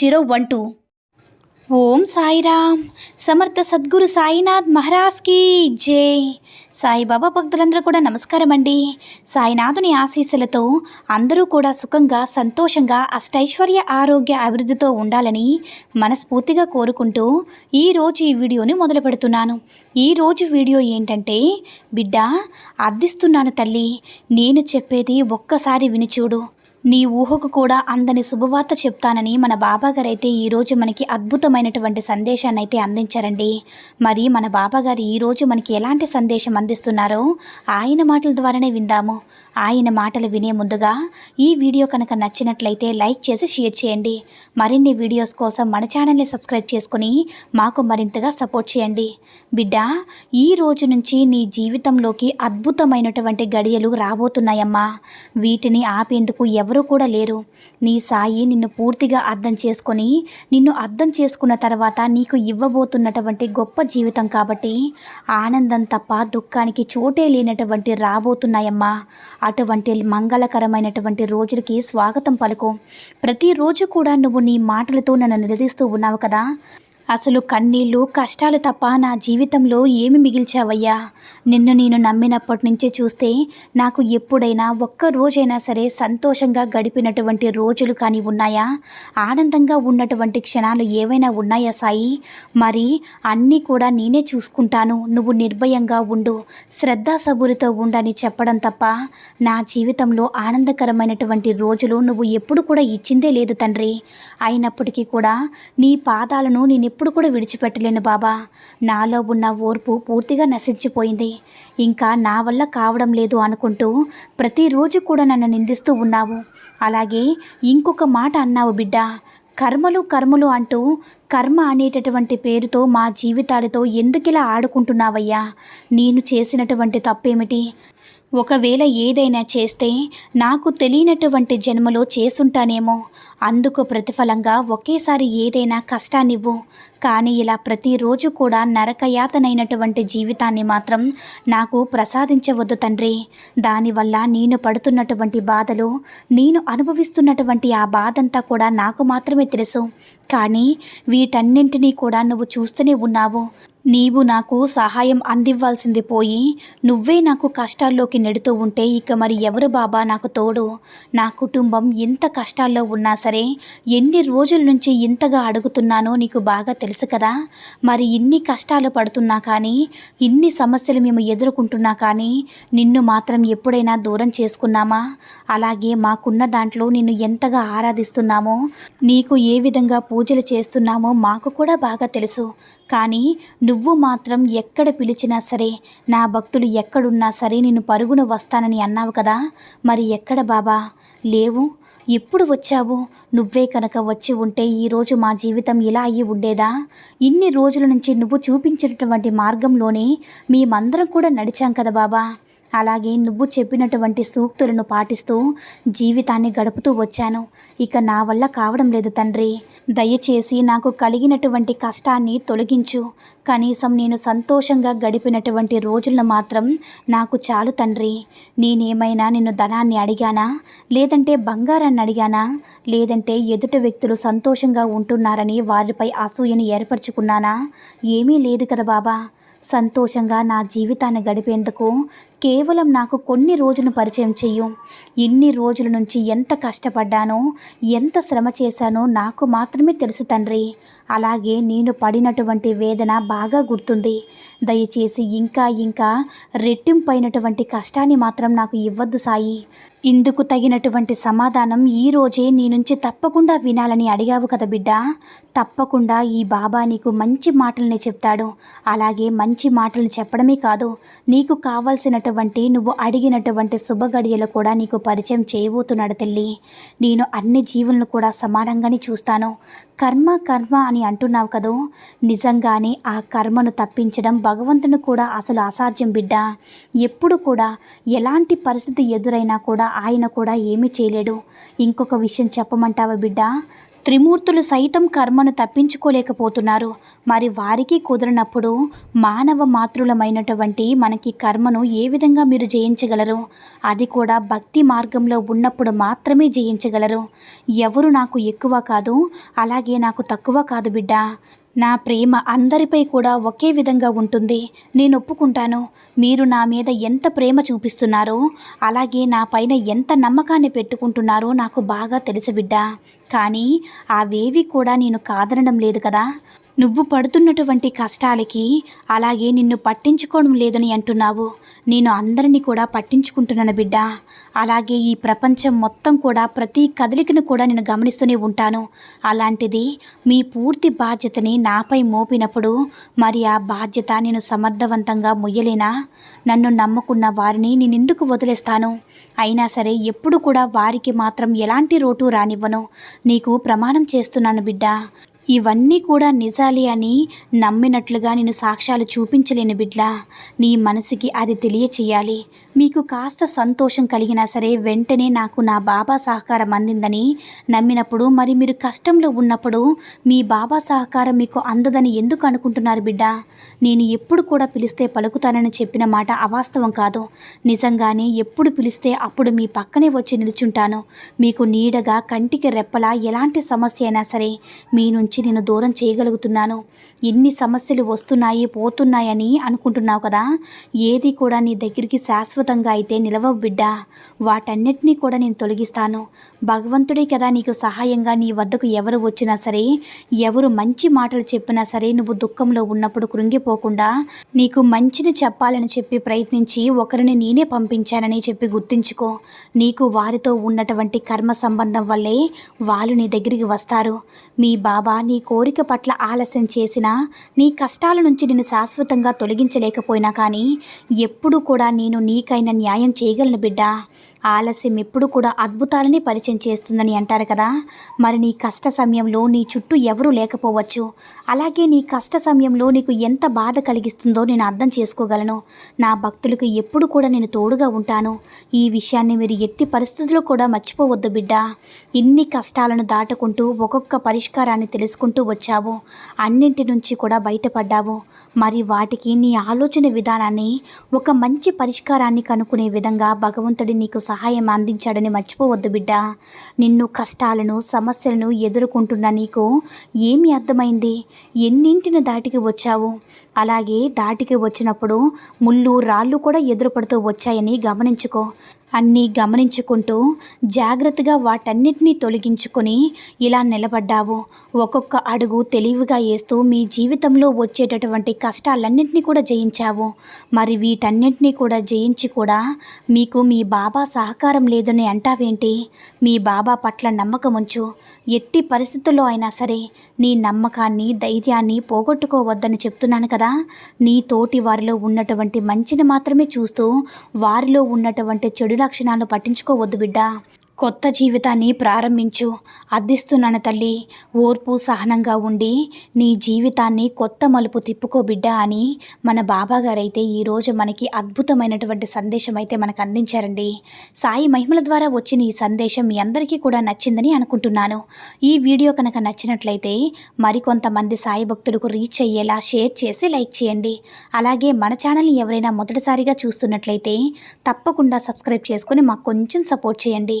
zero one two. Om Sairam. సమర్థ సద్గురు సాయినాథ్ మహారాజ్కి జై. సాయిబాబా భక్తులందరూ కూడా నమస్కారం అండి సాయినాథుని ఆశీస్సులతో అందరూ కూడా సుఖంగా సంతోషంగా అష్టైశ్వర్య ఆరోగ్య అభివృద్ధితో ఉండాలని మనస్ఫూర్తిగా కోరుకుంటూ ఈరోజు ఈ వీడియోని మొదలు పెడుతున్నాను. ఈరోజు వీడియో ఏంటంటే బిడ్డ అర్థిస్తున్నాను తల్లి. నేను చెప్పేది ఒక్కసారి విని చూడు. నీ ఊహకు కూడా అందని శుభవార్త చెప్తానని మన బాబాగారు అయితే ఈరోజు మనకి అద్భుతమైనటువంటి సందేశాన్ని అయితే అందించారండి. మరి మన బాబాగారు ఈరోజు మనకి ఎలాంటి సందేశం అందిస్తున్నారో ఆయన మాటల ద్వారానే విందాము. ఆయన మాటలు వినే ముందుగా ఈ వీడియో కనుక నచ్చినట్లయితే లైక్ చేసి షేర్ చేయండి. మరిన్ని వీడియోస్ కోసం మన ఛానల్ని సబ్స్క్రైబ్ చేసుకుని మాకు మరింతగా సపోర్ట్ చేయండి. బిడ్డ ఈ రోజు నుంచి నీ జీవితంలోకి అద్భుతమైనటువంటి గడియలు రాబోతున్నాయమ్మా. వీటిని ఆపేందుకు ఎవరు ఎవరూ కూడా లేరు. నీ సాయి నిన్ను పూర్తిగా అర్థం చేసుకొని నిన్ను అర్థం చేసుకున్న తర్వాత నీకు ఇవ్వబోతున్నటువంటి గొప్ప జీవితం కాబట్టి ఆనందం తప్ప దుఃఖానికి చోటే లేనటువంటి రాబోతున్నాయమ్మా. అటువంటి మంగళకరమైనటువంటి రోజులకి స్వాగతం పలుకు. ప్రతిరోజు కూడా నువ్వు నీ మాటలతో నన్ను నిలదీస్తూ ఉన్నావు కదా. అసలు కన్నీళ్ళు కష్టాలు తప్ప నా జీవితంలో ఏమి మిగిల్చావయ్యా? నిన్ను నేను నమ్మినప్పటి నుంచే చూస్తే నాకు ఎప్పుడైనా ఒక్క రోజైనా సరే సంతోషంగా గడిపినటువంటి రోజులు కానీ ఉన్నాయా? ఆనందంగా ఉన్నటువంటి క్షణాలు ఏవైనా ఉన్నాయా సాయి? మరి అన్నీ కూడా నేనే చూసుకుంటాను. నువ్వు నిర్భయంగా ఉండు. శ్రద్ధా సబురితో ఉండని చెప్పడం తప్ప నా జీవితంలో ఆనందకరమైనటువంటి రోజులు నువ్వు ఎప్పుడు కూడా ఇచ్చిందే లేదు తండ్రి. అయినప్పటికీ కూడా నీ పాదాలను నేను ఎప్పుడు కూడా విడిచిపెట్టలేను బాబా. నాలో ఉన్న ఓర్పు పూర్తిగా నశించిపోయింది. ఇంకా నా వల్ల కావడం లేదు అనుకుంటూ ప్రతిరోజు కూడా నన్ను నిందిస్తూ ఉన్నావు. అలాగే ఇంకొక మాట అన్నావు బిడ్డ. కర్మలు కర్మలు అంటూ కర్మ అనేటటువంటి పేరుతో మా జీవితాలతో ఎందుకిలా ఆడుకుంటున్నావయ్యా? నేను చేసినటువంటి తప్పేమిటి? ఒకవేళ ఏదైనా చేస్తే నాకు తెలియనటువంటి జన్మలో చేసుంటానేమో. అందుకు ప్రతిఫలంగా ఒకేసారి ఏదైనా కష్టాన్నివ్వు. కానీ ఇలా ప్రతిరోజు కూడా నరకయాతనైనటువంటి జీవితాన్ని మాత్రం నాకు ప్రసాదించవద్దు తండ్రి. దానివల్ల నేను పడుతున్నటువంటి బాధలు నేను అనుభవిస్తున్నటువంటి ఆ బాధంతా కూడా నాకు మాత్రమే తెలుసు. కానీ వీటన్నింటినీ కూడా నువ్వు చూస్తూనే ఉన్నావు. నీవు నాకు సహాయం అందివ్వాల్సింది పోయి నువ్వే నాకు కష్టాల్లోకి నెడుతూ ఉంటే ఇక మరి ఎవరు బాబా నాకు తోడు? నా కుటుంబం ఎంత కష్టాల్లో ఉన్నా సరే ఎన్ని రోజుల నుంచి ఇంతగా అడుగుతున్నానో నీకు బాగా తెలుసు కదా? మరి ఇన్ని కష్టాలు పడుతున్నా కానీ ఇన్ని సమస్యలు మేము ఎదుర్కొంటున్నా కానీ నిన్ను మాత్రం ఎప్పుడైనా దూరం చేసుకున్నామా? అలాగే మాకున్న దాంట్లో నిన్ను ఎంతగా ఆరాధిస్తున్నామో నీకు ఏ విధంగా పూజలు చేస్తున్నామో మాకు కూడా బాగా తెలుసు. కానీ నువ్వు మాత్రం ఎక్కడ పిలిచినా సరే నా భక్తులు ఎక్కడున్నా సరే నేను పరుగున వస్తానని అన్నావు కదా. మరి ఎక్కడ బాబా? లేవు. ఎప్పుడు వచ్చావు? నువ్వే కనుక వచ్చి ఉంటే ఈరోజు మా జీవితం ఇలా అయ్యి ఉండేదా? ఇన్ని రోజుల నుంచి నువ్వు చూపించినటువంటి మార్గంలోనే మేమందరం కూడా నడిచాం కదా బాబా. అలాగే నువ్వు చెప్పినటువంటి సూక్తులను పాటిస్తూ జీవితాన్ని గడుపుతూ వచ్చాను. ఇక నా వల్ల కావడం లేదు తండ్రి. దయచేసి నాకు కలిగినటువంటి కష్టాన్ని తొలగించు. కనీసం నేను సంతోషంగా గడిపినటువంటి రోజులను మాత్రం నాకు చాలు తండ్రి. నేనేమైనా నిన్ను ధనాన్ని అడిగానా? లేదంటే బంగారాన్ని అడిగానా? లేదంటే ఎదుటి వ్యక్తులు సంతోషంగా ఉంటున్నారని వారిపై అసూయను ఏర్పరచుకున్నానా? ఏమీ లేదు కదా బాబా. సంతోషంగా నా జీవితాన్ని గడిపేందుకు కేవలం నాకు కొన్ని రోజులు పరిచయం చెయ్యు. ఇన్ని రోజుల నుంచి ఎంత కష్టపడ్డానో ఎంత శ్రమ చేశానో నాకు మాత్రమే తెలుసు తండ్రి. అలాగే నేను పడినటువంటి వేదన బాగా గుర్తుంది. దయచేసి ఇంకా ఇంకా రెట్టింపైనటువంటి కష్టాన్ని మాత్రం నాకు ఇవ్వద్దు సాయి. ఇందుకు తగినటువంటి సమాధానం ఈ రోజే నీ నుంచి తప్పకుండా వినాలని అడిగావు కదా బిడ్డ. తప్పకుండా ఈ బాబా నీకు మంచి మాటల్ని చెప్తాడు. అలాగే మంచి మాటలు చెప్పడమే కాదు నీకు కావాల్సినటువంటి నువ్వు అడిగినటువంటి శుభగడియలు కూడా నీకు పరిచయం చేయబోతున్నాడు తల్లి. నేను అన్ని జీవులను కూడా సమానంగానే చూస్తాను. కర్మ కర్మ అని అంటున్నావు కదూ? నిజంగానే ఆ కర్మను తప్పించడం భగవంతుని కూడా అసలు అసాధ్యం బిడ్డ. ఎప్పుడు కూడా ఎలాంటి పరిస్థితి ఎదురైనా కూడా ఆయన కూడా ఏమీ చేయలేడు. ఇంకొక విషయం చెప్పమంటావా బిడ్డ? త్రిమూర్తులు సైతం కర్మను తప్పించుకోలేకపోతున్నారు. మరి వారికి కుదరనప్పుడు మానవ మాతృలమైనటువంటి మనకి కర్మను ఏ విధంగా మీరు జయించగలరు? అది కూడా భక్తి మార్గంలో ఉన్నప్పుడు మాత్రమే జయించగలరు. ఎవరు నాకు ఎక్కువ కాదు అలాగే నాకు తక్కువ కాదు బిడ్డ. నా ప్రేమ అందరిపై కూడా ఒకే విధంగా ఉంటుంది. నేను ఒప్పుకుంటాను. మీరు నా మీద ఎంత ప్రేమ చూపిస్తున్నారో అలాగే నా పైన ఎంత నమ్మకాన్ని పెట్టుకుంటున్నారో నాకు బాగా తెలుసు బిడ్డ. కానీ అవేవి కూడా నేను కాదనడం లేదు కదా. నువ్వు పడుతున్నటువంటి కష్టాలకి అలాగే నిన్ను పట్టించుకోవడం లేదని అంటున్నావు. నేను అందరినీ కూడా పట్టించుకుంటున్నాను బిడ్డ. అలాగే ఈ ప్రపంచం మొత్తం కూడా ప్రతి కదలికను కూడా నేను గమనిస్తూనే ఉంటాను. అలాంటిది మీ పూర్తి బాధ్యతని నాపై మోపినప్పుడు మరి ఆ బాధ్యత నేను సమర్థవంతంగా మొయ్యలేనా? నన్ను నమ్ముకున్న వారిని నేను ఎందుకు వదిలేస్తాను? అయినా సరే ఎప్పుడు కూడా వారికి మాత్రం ఎలాంటి రోటు రానివ్వను. నీకు ప్రమాణం చేస్తున్నాను బిడ్డ. ఇవన్నీ కూడా నిజాలి అని నమ్మినట్లుగా నేను సాక్ష్యాలు చూపించలేను బిడ్లా. నీ మనసుకి అది తెలియచేయాలి. మీకు కాస్త సంతోషం కలిగినా సరే వెంటనే నాకు నా బాబా సహకారం అందిందని నమ్మినప్పుడు మరి మీరు కష్టంలో ఉన్నప్పుడు మీ బాబా సహకారం మీకు అందదని ఎందుకు అనుకుంటున్నారు బిడ్డ? నేను ఎప్పుడు కూడా పిలిస్తే పలుకుతానని చెప్పిన మాట అవాస్తవం కాదు. నిజంగానే ఎప్పుడు పిలిస్తే అప్పుడు మీ పక్కనే వచ్చి నిలుచుంటాను. మీకు నీడగా కంటికి రెప్పలా ఎలాంటి సమస్య అయినా సరే మీ నుంచి నేను దూరం చేయగలుగుతున్నాను. ఎన్ని సమస్యలు వస్తున్నాయి పోతున్నాయని అనుకుంటున్నావు కదా? ఏది కూడా నీ దగ్గరికి శాశ్వతంగా అయితే నిలవవు బిడ్డ. వాటన్నిటినీ కూడా నేను తొలగిస్తాను. భగవంతుడే కదా నీకు సహాయంగా నీ వద్దకు ఎవరు వచ్చినా సరే ఎవరు మంచి మాటలు చెప్పినా సరే నువ్వు దుఃఖంలో ఉన్నప్పుడు కృంగిపోకుండా నీకు మంచిని చెప్పాలని చెప్పి ప్రయత్నించి ఒకరిని నేనే పంపించానని చెప్పి గుర్తుంచుకో. నీకు వారితో ఉన్నటువంటి కర్మ సంబంధం వల్లే వాళ్ళు నీ దగ్గరికి వస్తారు. మీ బాబా నీ కోరిక పట్ల ఆలస్యం చేసినా నీ కష్టాల నుంచి నేను శాశ్వతంగా తొలగించలేకపోయినా కానీ ఎప్పుడు కూడా నేను నీకైన న్యాయం చేయగలను బిడ్డ. ఆలస్యం ఎప్పుడు కూడా అద్భుతాలని పరిచయం చేస్తుందని అంటారు కదా. మరి నీ కష్ట సమయంలో నీ చుట్టూ ఎవరూ లేకపోవచ్చు. అలాగే నీ కష్ట సమయంలో నీకు ఎంత బాధ కలిగిస్తుందో నేను అర్థం చేసుకోగలను. నా భక్తులకు ఎప్పుడు కూడా నేను తోడుగా ఉంటాను. ఈ విషయాన్ని మీరు ఎట్టి పరిస్థితుల్లో కూడా మర్చిపోవద్దు బిడ్డ. ఇన్ని కష్టాలను దాటుకుంటూ ఒక్కొక్క పరిష్కారాన్ని తెలుసుకుంటూ వచ్చావు. అన్నింటి నుంచి కూడా బయటపడ్డావు. మరి వాటికి నీ ఆలోచన విధానాన్ని ఒక మంచి పరిష్కారాన్ని కనుక్కునే విధంగా భగవంతుడి నీకు సహాయం అందించాడని మర్చిపోవద్దు బిడ్డ. నిన్ను కష్టాలను సమస్యలను ఎదుర్కొంటున్న నీకు ఏమి అర్థమైంది? ఎన్నింటిని దాటికి వచ్చావు? అలాగే దాటికి వచ్చినప్పుడు ముళ్ళు రాళ్ళు కూడా ఎదురుపడుతూ వచ్చాయని గమనించుకో. అన్నీ గమనించుకుంటూ జాగ్రత్తగా వాటన్నిటినీ తొలగించుకొని ఇలా నిలబడ్డావు. ఒక్కొక్క అడుగు తెలివిగా వేస్తూ మీ జీవితంలో వచ్చేటటువంటి కష్టాలన్నింటినీ కూడా జయించావు. మరి వీటన్నింటినీ కూడా జయించి కూడా మీకు మీ బాబా సహకారం లేదని అంటావేంటి? మీ బాబా పట్ల నమ్మకం ఉంచు. ఎట్టి పరిస్థితుల్లో అయినా సరే నీ నమ్మకాన్ని ధైర్యాన్ని పోగొట్టుకోవద్దని చెప్తున్నాను కదా. నీ తోటి వారిలో ఉన్నటువంటి మంచిని మాత్రమే చూస్తూ వారిలో ఉన్నటువంటి చెడు లక్షణాలను పట్టించుకోవద్దు బిడ్డా. కొత్త జీవితాన్ని ప్రారంభించు. అద్దిస్తున్నాను తల్లి. ఓర్పు సహనంగా ఉండి నీ జీవితాన్ని కొత్త మలుపు తిప్పుకో బిడ్డ అని మన బాబాగారైతే ఈరోజు మనకి అద్భుతమైనటువంటి సందేశం అయితే మనకు అందించారండి. సాయి మహిమల ద్వారా వచ్చిన ఈ సందేశం మీ అందరికీ కూడా నచ్చిందని అనుకుంటున్నాను. ఈ వీడియో కనుక నచ్చినట్లయితే మరికొంతమంది సాయి భక్తులకు రీచ్ అయ్యేలా షేర్ చేసి లైక్ చేయండి. అలాగే మన ఛానల్ని ఎవరైనా మొదటిసారిగా చూస్తున్నట్లయితే తప్పకుండా సబ్స్క్రైబ్ చేసుకుని మాకు కొంచెం సపోర్ట్ చేయండి.